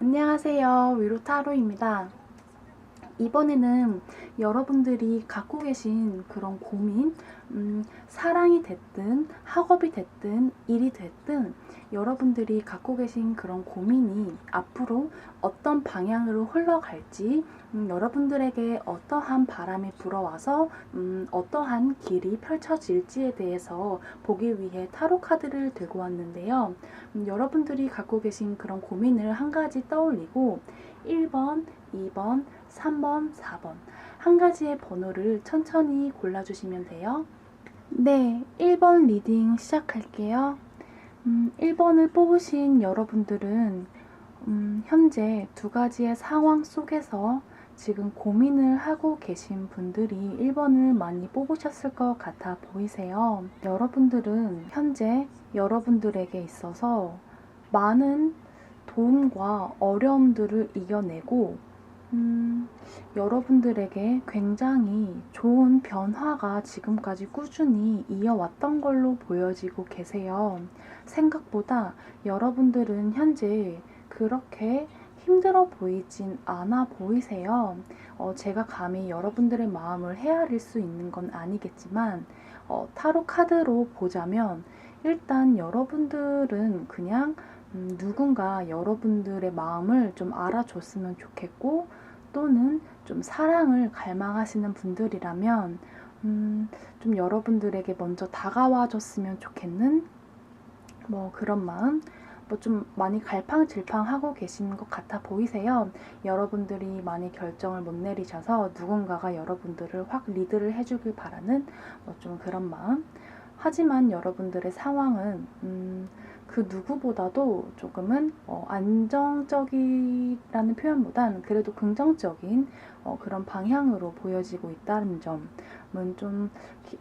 안녕하세요. 위로타로입니다. 이번에는 여러분들이 갖고 계신 그런 고민, 음, 사랑이 됐든, 학업이 됐든, 일이 됐든, 여러분들이 갖고 계신 그런 고민이 앞으로 어떤 방향으로 흘러갈지, 음, 여러분들에게 어떠한 바람이 불어와서, 음, 어떠한 길이 펼쳐질지에 대해서 보기 위해 타로 카드를 들고 왔는데요. 음, 여러분들이 갖고 계신 그런 고민을 한 가지 떠올리고, 1번, 2번, 3번, 4번. 한 가지의 번호를 천천히 골라주시면 돼요. 네, 1번 리딩 시작할게요. 음, 1번을 뽑으신 여러분들은 음, 현재 두 가지의 상황 속에서 지금 고민을 하고 계신 분들이 1번을 많이 뽑으셨을 것 같아 보이세요. 여러분들은 현재 여러분들에게 있어서 많은 도움과 어려움들을 이겨내고 음, 여러분들에게 굉장히 좋은 변화가 지금까지 꾸준히 이어왔던 걸로 보여지고 계세요. 생각보다 여러분들은 현재 그렇게 힘들어 보이진 않아 보이세요. 어, 제가 감히 여러분들의 마음을 헤아릴 수 있는 건 아니겠지만, 어, 타로 카드로 보자면, 일단 여러분들은 그냥 음, 누군가 여러분들의 마음을 좀 알아줬으면 좋겠고, 또는 좀 사랑을 갈망하시는 분들이라면, 음, 좀 여러분들에게 먼저 다가와 줬으면 좋겠는 뭐 그런 마음, 뭐 좀 많이 갈팡질팡하고 계시는 것 같아 보이세요. 여러분들이 많이 결정을 못 내리셔서 누군가가 여러분들을 확 리드를 해주길 바라는 뭐 좀 그런 마음. 하지만 여러분들의 상황은 음, 그 누구보다도 조금은 어, 안정적이라는 표현보단 그래도 긍정적인 어, 그런 방향으로 보여지고 있다는 점은 좀,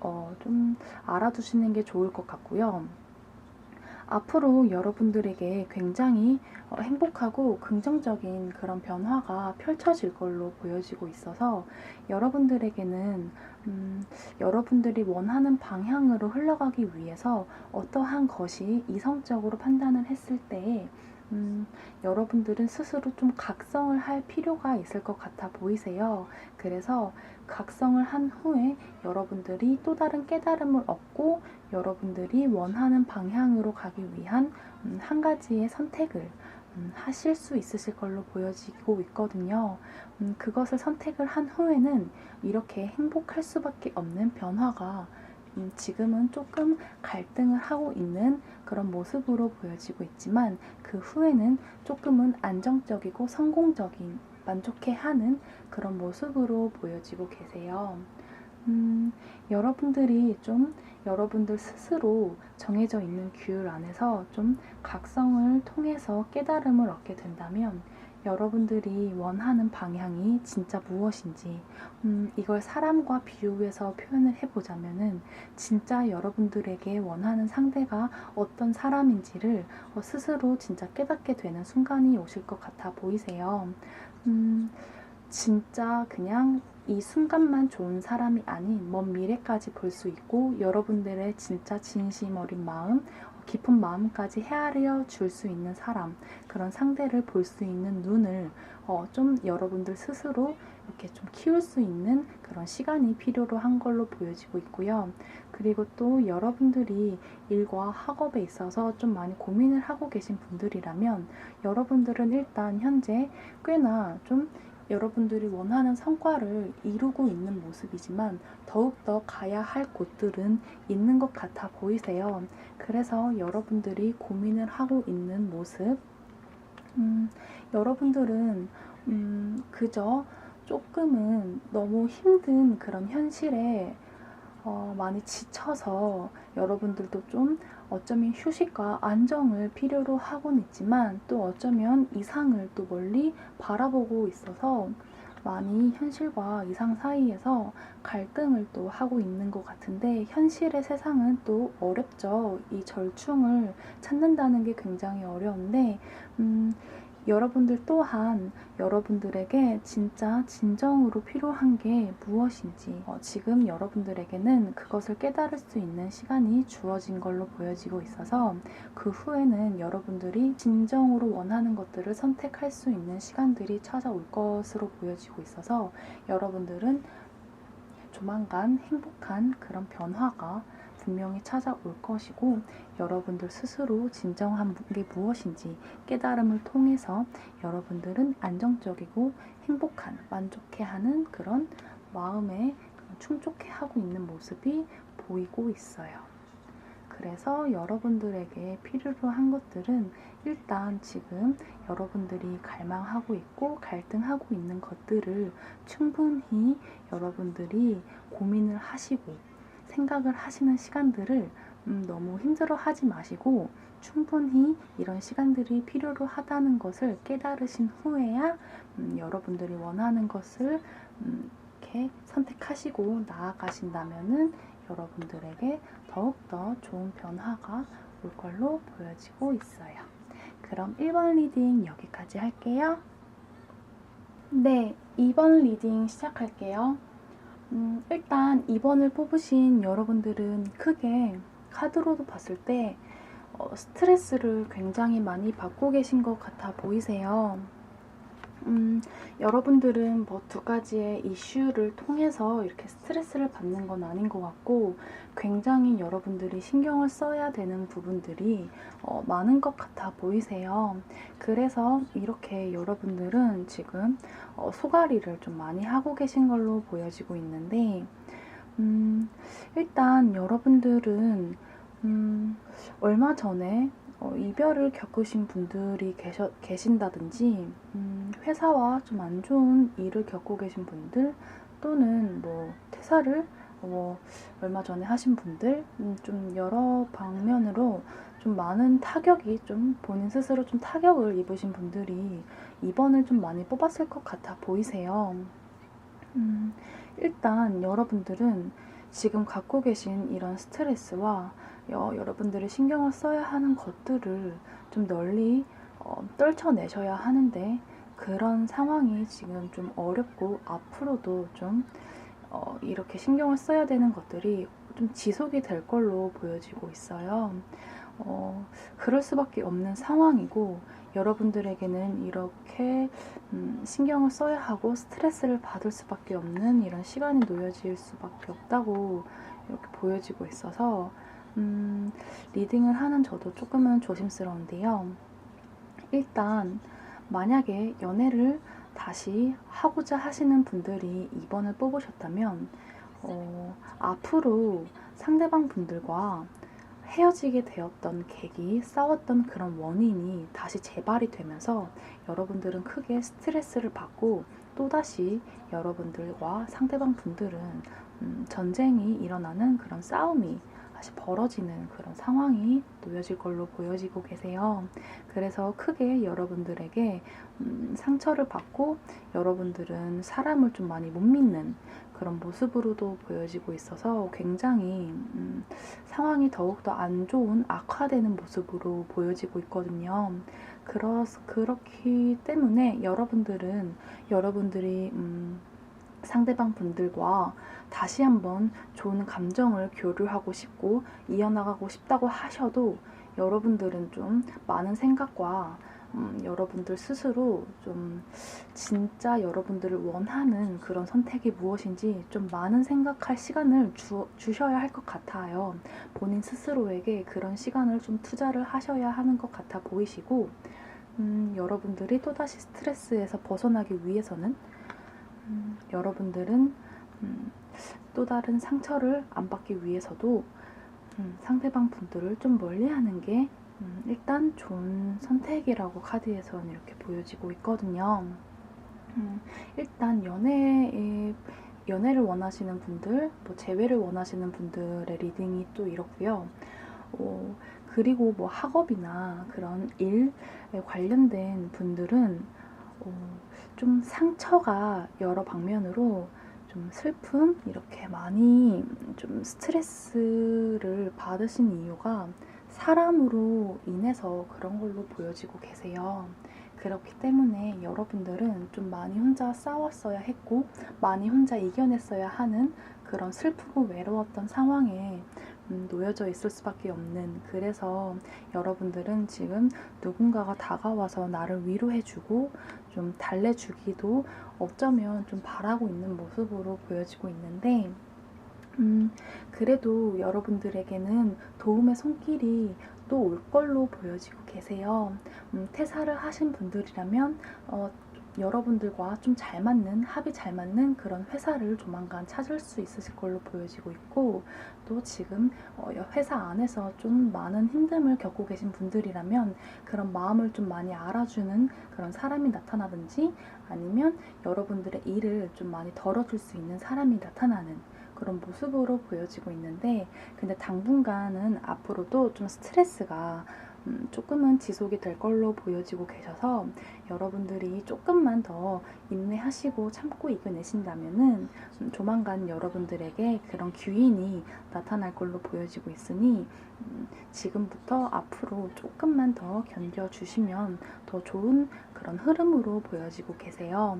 어, 좀 알아두시는 게 좋을 것 같고요. 앞으로 여러분들에게 굉장히 어, 행복하고 긍정적인 그런 변화가 펼쳐질 걸로 보여지고 있어서 여러분들에게는 음, 여러분들이 원하는 방향으로 흘러가기 위해서 어떠한 것이 이성적으로 판단을 했을 때 음, 여러분들은 스스로 좀 각성을 할 필요가 있을 것 같아 보이세요. 그래서 각성을 한 후에 여러분들이 또 다른 깨달음을 얻고 여러분들이 원하는 방향으로 가기 위한 음, 한 가지의 선택을 음, 하실 수 있으실 걸로 보여지고 있거든요. 음, 그것을 선택을 한 후에는 이렇게 행복할 수밖에 없는 변화가 음, 지금은 조금 갈등을 하고 있는 그런 모습으로 보여지고 있지만 그 후에는 조금은 안정적이고 성공적인 만족해 하는 그런 모습으로 보여지고 계세요. 음, 여러분들이 좀 여러분들 스스로 정해져 있는 규율 안에서 좀 각성을 통해서 깨달음을 얻게 된다면 여러분들이 원하는 방향이 진짜 무엇인지, 음, 이걸 사람과 비유해서 표현을 해보자면은, 진짜 여러분들에게 원하는 상대가 어떤 사람인지를 어, 스스로 진짜 깨닫게 되는 순간이 오실 것 같아 보이세요. 음, 진짜 그냥 이 순간만 좋은 사람이 아닌 먼 미래까지 볼 수 있고 여러분들의 진짜 진심 어린 마음, 깊은 마음까지 헤아려 줄 수 있는 사람, 그런 상대를 볼 수 있는 눈을 어, 좀 여러분들 스스로 이렇게 좀 키울 수 있는 그런 시간이 필요로 한 걸로 보여지고 있고요. 그리고 또 여러분들이 일과 학업에 있어서 좀 많이 고민을 하고 계신 분들이라면 여러분들은 일단 현재 꽤나 좀 여러분들이 원하는 성과를 이루고 있는 모습이지만 더욱더 가야 할 곳들은 있는 것 같아 보이세요. 그래서 여러분들이 고민을 하고 있는 모습, 음, 여러분들은 음, 그저 조금은 너무 힘든 그런 현실에 어, 많이 지쳐서 여러분들도 좀 어쩌면 휴식과 안정을 필요로 하곤 있지만 또 어쩌면 이상을 또 멀리 바라보고 있어서 많이 현실과 이상 사이에서 갈등을 또 하고 있는 것 같은데 현실의 세상은 또 어렵죠. 이 절충을 찾는다는 게 굉장히 어려운데 음, 여러분들 또한 여러분들에게 진짜 진정으로 필요한 게 무엇인지 어, 지금 여러분들에게는 그것을 깨달을 수 있는 시간이 주어진 걸로 보여지고 있어서 그 후에는 여러분들이 진정으로 원하는 것들을 선택할 수 있는 시간들이 찾아올 것으로 보여지고 있어서 여러분들은 조만간 행복한 그런 변화가 분명히 찾아올 것이고 여러분들 스스로 진정한 게 무엇인지 깨달음을 통해서 여러분들은 안정적이고 행복한 만족해하는 그런 마음에 충족해하고 있는 모습이 보이고 있어요. 그래서 여러분들에게 필요로 한 것들은 일단 지금 여러분들이 갈망하고 있고 갈등하고 있는 것들을 충분히 여러분들이 고민을 하시고 생각을 하시는 시간들을 음, 너무 힘들어 하지 마시고 충분히 이런 시간들이 필요로 하다는 것을 깨달으신 후에야 음, 여러분들이 원하는 것을 음, 이렇게 선택하시고 나아가신다면은 여러분들에게 더욱더 좋은 변화가 올 걸로 보여지고 있어요. 그럼 1번 리딩 여기까지 할게요. 네, 2번 리딩 시작할게요. 음, 일단 2번을 뽑으신 여러분들은 크게 카드로도 봤을 때 어, 스트레스를 굉장히 많이 받고 계신 것 같아 보이세요. 음, 여러분들은 뭐 두 가지의 이슈를 통해서 이렇게 스트레스를 받는 건 아닌 것 같고 굉장히 여러분들이 신경을 써야 되는 부분들이 어, 많은 것 같아 보이세요. 그래서 이렇게 여러분들은 지금 어, 소가리를 좀 많이 하고 계신 걸로 보여지고 있는데 음, 일단 여러분들은 음, 얼마 전에 어, 이별을 겪으신 분들이 계셔, 계신다든지 음, 회사와 좀 안 좋은 일을 겪고 계신 분들 또는 뭐 퇴사를 뭐 얼마 전에 하신 분들 음, 좀 여러 방면으로 좀 많은 타격이 좀 본인 스스로 좀 타격을 입으신 분들이 이번을 좀 많이 뽑았을 것 같아 보이세요. 음, 일단 여러분들은 지금 갖고 계신 이런 스트레스와 여, 러분들이 신경을 써야 하는 것들을 좀 널리 어, 떨쳐내셔야 하는데 그런 상황이 지금 좀 어렵고 앞으로도 좀 어, 이렇게 신경을 써야 되는 것들이 좀 지속이 될 걸로 보여지고 있어요. 어, 그럴 수밖에 없는 상황이고 여러분들에게는 이렇게 음, 신경을 써야 하고 스트레스를 받을 수밖에 없는 이런 시간이 놓여질 수밖에 없다고 이렇게 보여지고 있어서 음, 리딩을 하는 저도 조금은 조심스러운데요. 일단 만약에 연애를 다시 하고자 하시는 분들이 2번을 뽑으셨다면 어, 앞으로 상대방 분들과 헤어지게 되었던 계기, 싸웠던 그런 원인이 다시 재발이 되면서 여러분들은 크게 스트레스를 받고 또다시 여러분들과 상대방 분들은 음, 전쟁이 일어나는 그런 싸움이 다시 벌어지는 그런 상황이 놓여질 걸로 보여지고 계세요. 그래서 크게 여러분들에게 음, 상처를 받고 여러분들은 사람을 좀 많이 못 믿는 그런 모습으로도 보여지고 있어서 굉장히 음, 상황이 더욱더 안 좋은 악화되는 모습으로 보여지고 있거든요. 그러, 그렇기 때문에 여러분들은 여러분들이 음, 상대방 분들과 다시 한번 좋은 감정을 교류하고 싶고 이어나가고 싶다고 하셔도 여러분들은 좀 많은 생각과 음, 여러분들 스스로 좀 진짜 여러분들을 원하는 그런 선택이 무엇인지 좀 많은 생각할 시간을 주, 주셔야 할 것 같아요. 본인 스스로에게 그런 시간을 좀 투자를 하셔야 하는 것 같아 보이시고, 음, 여러분들이 또다시 스트레스에서 벗어나기 위해서는 음, 여러분들은 음, 또 다른 상처를 안 받기 위해서도 음, 상대방 분들을 좀 멀리 하는 게 음, 일단 좋은 선택이라고 카드에서는 이렇게 보여지고 있거든요. 음, 일단 연애에 연애를 원하시는 분들, 뭐 재회를 원하시는 분들의 리딩이 또 이렇고요. 어, 그리고 뭐 학업이나 그런 일에 관련된 분들은 어, 좀 상처가 여러 방면으로 좀 슬픔 이렇게 많이 좀 스트레스를 받으신 이유가 사람으로 인해서 그런 걸로 보여지고 계세요. 그렇기 때문에 여러분들은 좀 많이 혼자 싸웠어야 했고, 많이 혼자 이겨냈어야 하는 그런 슬프고 외로웠던 상황에 음, 놓여져 있을 수밖에 없는 그래서 여러분들은 지금 누군가가 다가와서 나를 위로해주고 좀 달래주기도 어쩌면 좀 바라고 있는 모습으로 보여지고 있는데 음, 그래도 여러분들에게는 도움의 손길이 또 올 걸로 보여지고 계세요. 음, 퇴사를 하신 분들이라면 어, 여러분들과 좀 잘 맞는 합이 잘 맞는 그런 회사를 조만간 찾을 수 있으실 걸로 보여지고 있고 또 지금 어, 회사 안에서 좀 많은 힘듦을 겪고 계신 분들이라면 그런 마음을 좀 많이 알아주는 그런 사람이 나타나든지 아니면 여러분들의 일을 좀 많이 덜어줄 수 있는 사람이 나타나는 그런 모습으로 보여지고 있는데 근데 당분간은 앞으로도 좀 스트레스가 음, 조금은 지속이 될 걸로 보여지고 계셔서 여러분들이 조금만 더 인내하시고 참고 이겨내신다면은 음, 조만간 여러분들에게 그런 귀인이 나타날 걸로 보여지고 있으니 음, 지금부터 앞으로 조금만 더 견뎌주시면 더 좋은 그런 흐름으로 보여지고 계세요.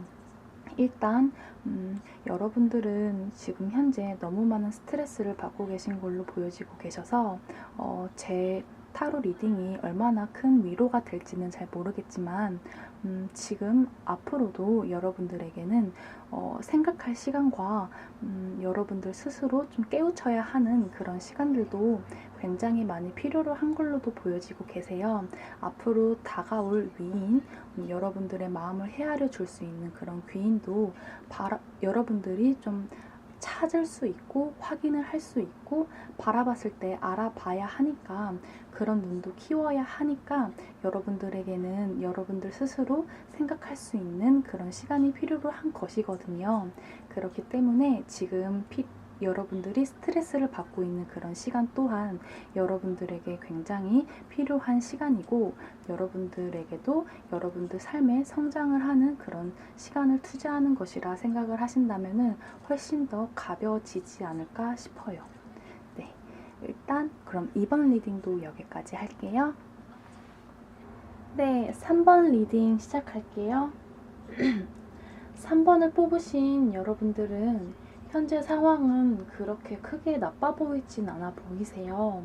일단 음, 여러분들은 지금 현재 너무 많은 스트레스를 받고 계신 걸로 보여지고 계셔서 어, 제 타로 리딩이 얼마나 큰 위로가 될지는 잘 모르겠지만 음, 지금 앞으로도 여러분들에게는 어, 생각할 시간과 음, 여러분들 스스로 좀 깨우쳐야 하는 그런 시간들도 굉장히 많이 필요로 한 걸로도 보여지고 계세요. 앞으로 다가올 위인, 음, 여러분들의 마음을 헤아려 줄 수 있는 그런 귀인도 바라, 여러분들이 좀 찾을 수 있고 확인을 할 수 있고 바라봤을 때 알아봐야 하니까 그런 눈도 키워야 하니까 여러분들에게는 여러분들 스스로 생각할 수 있는 그런 시간이 필요로 한 것이거든요. 그렇기 때문에 지금 피, 여러분들이 스트레스를 받고 있는 그런 시간 또한 여러분들에게 굉장히 필요한 시간이고 여러분들에게도 여러분들 삶에 성장을 하는 그런 시간을 투자하는 것이라 생각을 하신다면 훨씬 더 가벼워지지 않을까 싶어요. 네. 일단 그럼 2번 리딩도 여기까지 할게요. 네, 3번 리딩 시작할게요. 3번을 뽑으신 여러분들은 현재 상황은 그렇게 크게 나빠 보이진 않아 보이세요.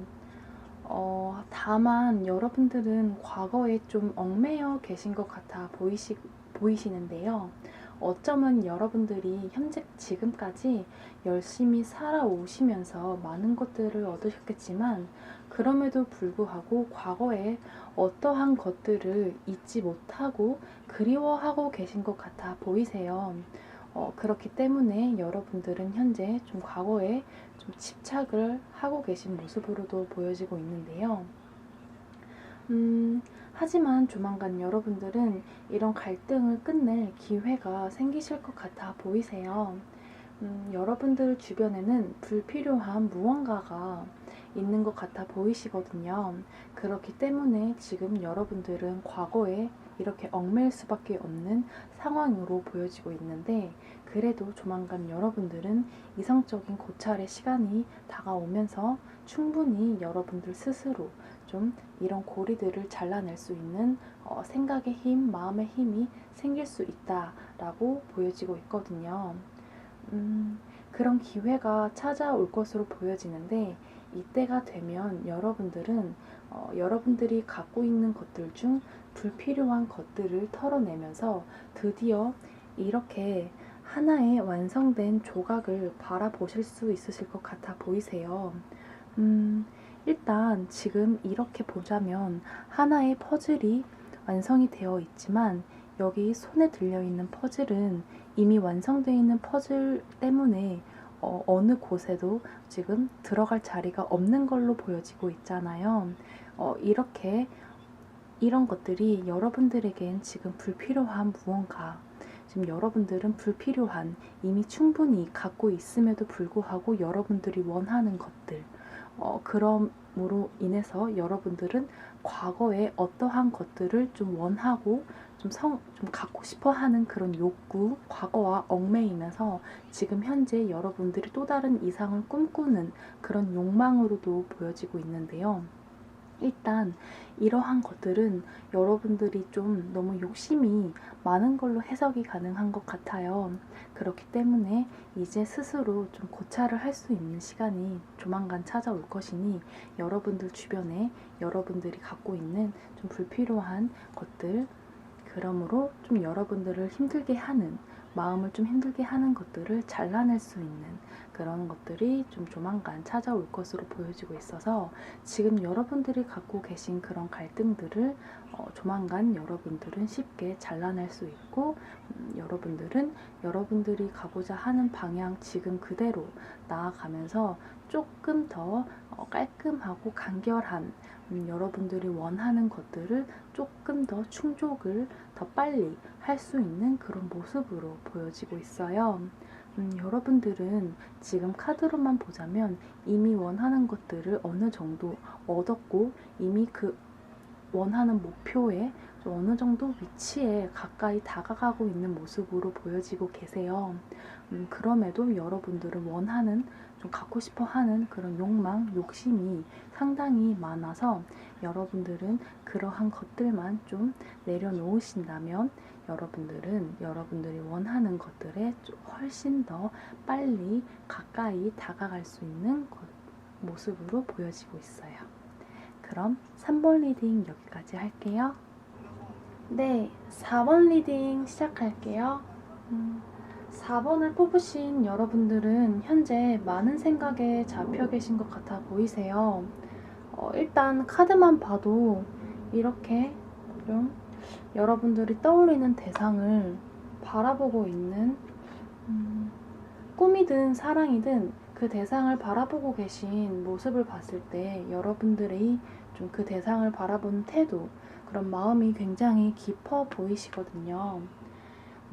어, 다만 여러분들은 과거에 좀 얽매여 계신 것 같아 보이시, 보이시는데요. 어쩌면 여러분들이 현재 지금까지 열심히 살아오시면서 많은 것들을 얻으셨겠지만 그럼에도 불구하고 과거에 어떠한 것들을 잊지 못하고 그리워하고 계신 것 같아 보이세요. 어, 그렇기 때문에 여러분들은 현재 좀 과거에 좀 집착을 하고 계신 모습으로도 보여지고 있는데요. 음, 하지만 조만간 여러분들은 이런 갈등을 끝낼 기회가 생기실 것 같아 보이세요. 음, 여러분들 주변에는 불필요한 무언가가 있는 것 같아 보이시거든요. 그렇기 때문에 지금 여러분들은 과거에 이렇게 얽매일 수밖에 없는 상황으로 보여지고 있는데 그래도 조만간 여러분들은 이성적인 고찰의 시간이 다가오면서 충분히 여러분들 스스로 좀 이런 고리들을 잘라낼 수 있는 어, 생각의 힘, 마음의 힘이 생길 수 있다라고 보여지고 있거든요. 음, 그런 기회가 찾아올 것으로 보여지는데 이때가 되면 여러분들은 어, 여러분들이 갖고 있는 것들 중 불필요한 것들을 털어내면서 드디어 이렇게 하나의 완성된 조각을 바라보실 수 있으실 것 같아 보이세요. 음, 일단 지금 이렇게 보자면 하나의 퍼즐이 완성이 되어 있지만 여기 손에 들려있는 퍼즐은 이미 완성되어 있는 퍼즐 때문에 어, 어느 곳에도 지금 들어갈 자리가 없는 걸로 보여지고 있잖아요. 어, 이렇게 이런 것들이 여러분들에겐 지금 불필요한 무언가 지금 여러분들은 불필요한 이미 충분히 갖고 있음에도 불구하고 여러분들이 원하는 것들 어, 그럼으로 인해서 여러분들은 과거에 어떠한 것들을 좀 원하고 좀, 성, 좀 갖고 싶어 하는 그런 욕구, 과거와 얽매이면서 지금 현재 여러분들이 또 다른 이상을 꿈꾸는 그런 욕망으로도 보여지고 있는데요. 일단 이러한 것들은 여러분들이 좀 너무 욕심이 많은 걸로 해석이 가능한 것 같아요. 그렇기 때문에 이제 스스로 좀 고찰을 할 수 있는 시간이 조만간 찾아올 것이니 여러분들 주변에 여러분들이 갖고 있는 좀 불필요한 것들, 그러므로 좀 여러분들을 힘들게 하는 마음을 좀 힘들게 하는 것들을 잘라낼 수 있는 그런 것들이 좀 조만간 찾아올 것으로 보여지고 있어서 지금 여러분들이 갖고 계신 그런 갈등들을 어, 조만간 여러분들은 쉽게 잘라낼 수 있고 음, 여러분들은 여러분들이 가고자 하는 방향 지금 그대로 나아가면서 조금 더 어, 깔끔하고 간결한 음, 여러분들이 원하는 것들을 조금 더 충족을 더 빨리 할 수 있는 그런 모습으로 보여지고 있어요. 음, 여러분들은 지금 카드로만 보자면 이미 원하는 것들을 어느 정도 얻었고 이미 그 원하는 목표에 좀 어느 정도 위치에 가까이 다가가고 있는 모습으로 보여지고 계세요. 음, 그럼에도 여러분들은 원하는 좀 갖고 싶어 하는 그런 욕망, 욕심이 상당히 많아서 여러분들은 그러한 것들만 좀 내려놓으신다면 여러분들은 여러분들이 원하는 것들에 좀 훨씬 더 빨리 가까이 다가갈 수 있는 것- 모습으로 보여지고 있어요. 그럼 3번 리딩 여기까지 할게요. 네, 4번 리딩 시작할게요. 음, 4번을 뽑으신 여러분들은 현재 많은 생각에 잡혀 계신 것 같아 보이세요. 어, 일단 카드만 봐도 이렇게 좀 여러분들이 떠올리는 대상을 바라보고 있는 음, 꿈이든 사랑이든 그 대상을 바라보고 계신 모습을 봤을 때 여러분들이 좀 그 대상을 바라보는 태도 그런 마음이 굉장히 깊어 보이시거든요.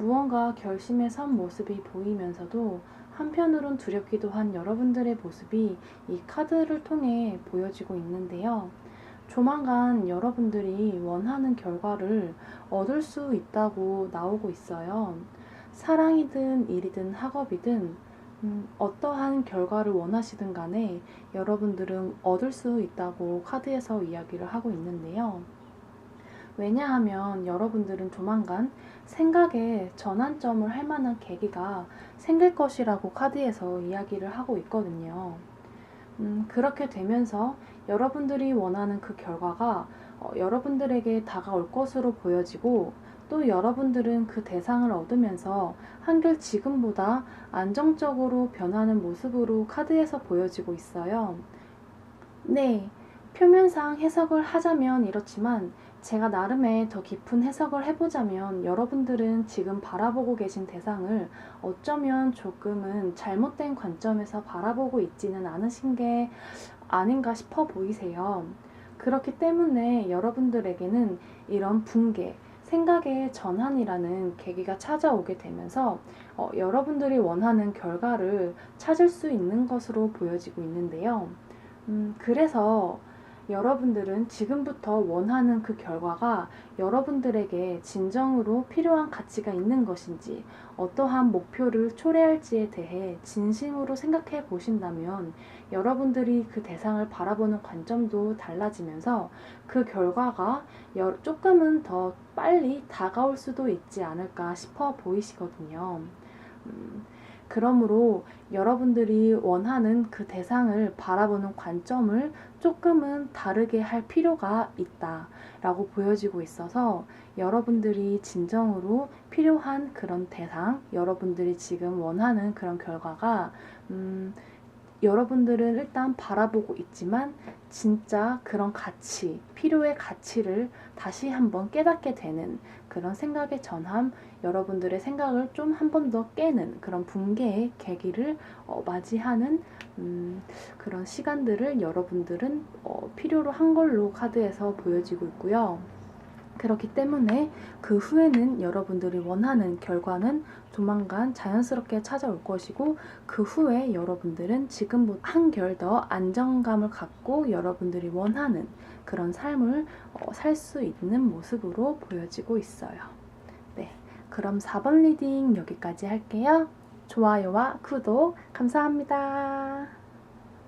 무언가 결심에 선 모습이 보이면서도 한편으론 두렵기도 한 여러분들의 모습이 이 카드를 통해 보여지고 있는데요. 조만간 여러분들이 원하는 결과를 얻을 수 있다고 나오고 있어요. 사랑이든 일이든 학업이든 음, 어떠한 결과를 원하시든 간에 여러분들은 얻을 수 있다고 카드에서 이야기를 하고 있는데요. 왜냐하면 여러분들은 조만간 생각의 전환점을 할 만한 계기가 생길 것이라고 카드에서 이야기를 하고 있거든요. 음, 그렇게 되면서 여러분들이 원하는 그 결과가 어, 여러분들에게 다가올 것으로 보여지고 또 여러분들은 그 대상을 얻으면서 한결 지금보다 안정적으로 변하는 모습으로 카드에서 보여지고 있어요. 네, 표면상 해석을 하자면 이렇지만 제가 나름의 더 깊은 해석을 해보자면 여러분들은 지금 바라보고 계신 대상을 어쩌면 조금은 잘못된 관점에서 바라보고 있지는 않으신 게 아닌가 싶어 보이세요. 그렇기 때문에 여러분들에게는 이런 붕괴, 생각의 전환이라는 계기가 찾아오게 되면서 어, 여러분들이 원하는 결과를 찾을 수 있는 것으로 보여지고 있는데요. 음, 그래서 여러분들은 지금부터 원하는 그 결과가 여러분들에게 진정으로 필요한 가치가 있는 것인지 어떠한 목표를 초래할지에 대해 진심으로 생각해 보신다면 여러분들이 그 대상을 바라보는 관점도 달라지면서 그 결과가 여- 조금은 더 빨리 다가올 수도 있지 않을까 싶어 보이시거든요. 음, 그러므로 여러분들이 원하는 그 대상을 바라보는 관점을 조금은 다르게 할 필요가 있다 라고 보여지고 있어서 여러분들이 진정으로 필요한 그런 대상, 여러분들이 지금 원하는 그런 결과가 음, 여러분들은 일단 바라보고 있지만 진짜 그런 가치, 필요의 가치를 다시 한번 깨닫게 되는 그런 생각의 전함, 여러분들의 생각을 좀 한 번 더 깨는 그런 붕괴의 계기를 어, 맞이하는 음, 그런 시간들을 여러분들은 어, 필요로 한 걸로 카드에서 보여지고 있고요. 그렇기 때문에 그 후에는 여러분들이 원하는 결과는 조만간 자연스럽게 찾아올 것이고 그 후에 여러분들은 지금보다 한결 더 안정감을 갖고 여러분들이 원하는 그런 삶을 어, 살수 있는 모습으로 보여지고 있어요. 네, 그럼 4번 리딩 여기까지 할게요. 좋아요와 구독 감사합니다.